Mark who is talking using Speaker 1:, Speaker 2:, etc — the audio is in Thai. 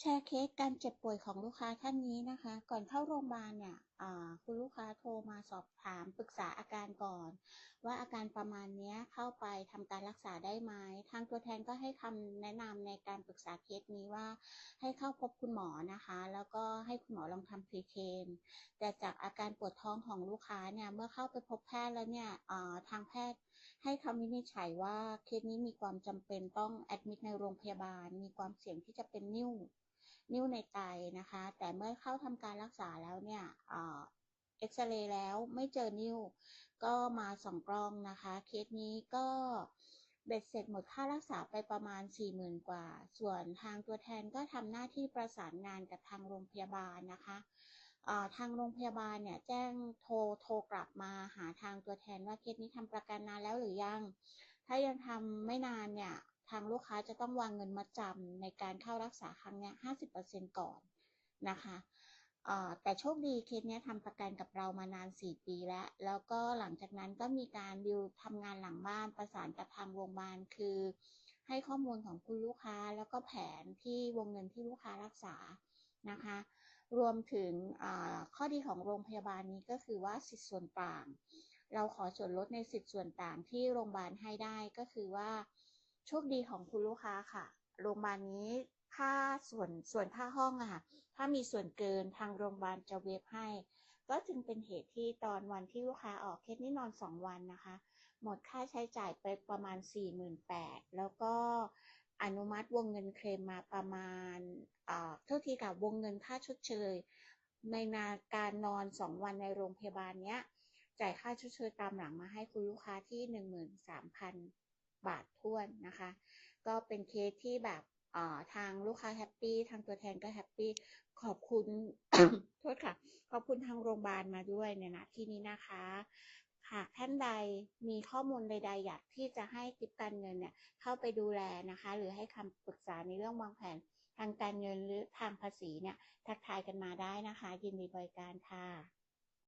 Speaker 1: แชร์เคสการเจ็บป่วยของลูกค้าท่านนี้นะคะ ก่อนเข้าโรงพยาบาลเนี่ยคุณลูกค้าโทรมาสอบถามปรึกษาอาการก่อน ว่าอาการประมาณนี้เข้าไปทำการรักษาได้ไหมทางตัวแทนก็ให้คำแนะนำในการปรึกษาเคสนี้ว่า ให้เข้าพบคุณหมอนะคะ แล้วก็ให้คุณหมอลองทำพรีเคนแต่จากอาการปวดท้องของลูกค้าเนี่ยเมื่อเข้าไปพบแพทย์แล้วเนี่ยทางแพทย์ให้คำวินิจฉัยว่าเคสนี้มีความจำเป็นต้องแอดมิดในโรงพยาบาล มีความเสี่ยงที่จะเป็นนิ่วนิ้วในไตนะคะ แต่เมื่อเข้าทำการรักษาแล้วเนี่ยเอ็กซเรย์แล้วไม่เจอนิ้ว ก็มาสองกล้องนะคะ เคสนี้ก็เบ็ดเสร็จหมดค่ารักษาไปประมาณ 40,000 กว่า ส่วนทางตัวแทนก็ทำหน้าที่ประสานงานกับทางโรงพยาบาลนะคะทางโรงพยาบาลเนี่ยแจ้งโทรโทรกลับมาหาทางตัวแทนว่าเคสนี้ทำประกันนานแล้วหรือยัง ถ้ายังทำไม่นานเนี่ยทางลูกค้าจะต้องวางเงินมาจำในการเข้ารักษาครั้งนี้50%ก่อนนะคะ แต่โชคดีเคสนี้ทำประกันกับเรามานาน 4 ปีแล้ว แล้วก็หลังจากนั้นก็มีการดิวทำงานหลังบ้านประสานกับทางโรงพยาบาลคือ ให้ข้อมูลของคุณลูกค้าแล้วก็แผนที่วงเงินที่ลูกค้ารักษานะคะ รวมถึงข้อดีของโรงพยาบาลนี้ก็คือว่าสิทธิส่วนต่าง เราขอส่วนลดในสิทธิส่วนต่างที่โรงพยาบาลให้ได้ก็คือว่าโชคดีของคุณลูกค้าค่ะ โรงพยาบาลนี้ค่าส่วนส่วนค่าห้องอะค่ะ ถ้ามีส่วนเกินทางโรงพยาบาลจะเวฟให้ ก็จึงเป็นเหตุที่ตอนวันที่ลูกค้าออกเคสนี้นอน 2 วันนะคะ หมดค่าใช้จ่ายไปประมาณ 48,000แล้วก็อนุมัติวงเงินเคลมมาประมาณเท่าที่กับวงเงินค่าชดเชย ในนาการนอน 2 วันในโรงพยาบาลเนี้ยจ่ายค่าชดเชยตามหลังมาให้คุณลูกค้าที่ 13,000 บาทท้วนนะคะ ก็เป็นเคสที่แบบทางลูกค้าแฮปปี้ทางตัวแทนก็แฮปปี้ขอบคุณโทษค่ะ ขอบคุณทางโรงพยาบาลมาด้วยในณที่นี้นะคะหากท่านใดมีข้อมูลใด ๆ อยากที่จะให้ทิปการเงินเนี่ยเข้าไปดูแลนะคะ หรือให้คำปรึกษาในเรื่องวางแผนทางการเงินหรือทางภาษีเนี่ยทักทายกันมาได้นะคะ ยินดีบริการค่ะ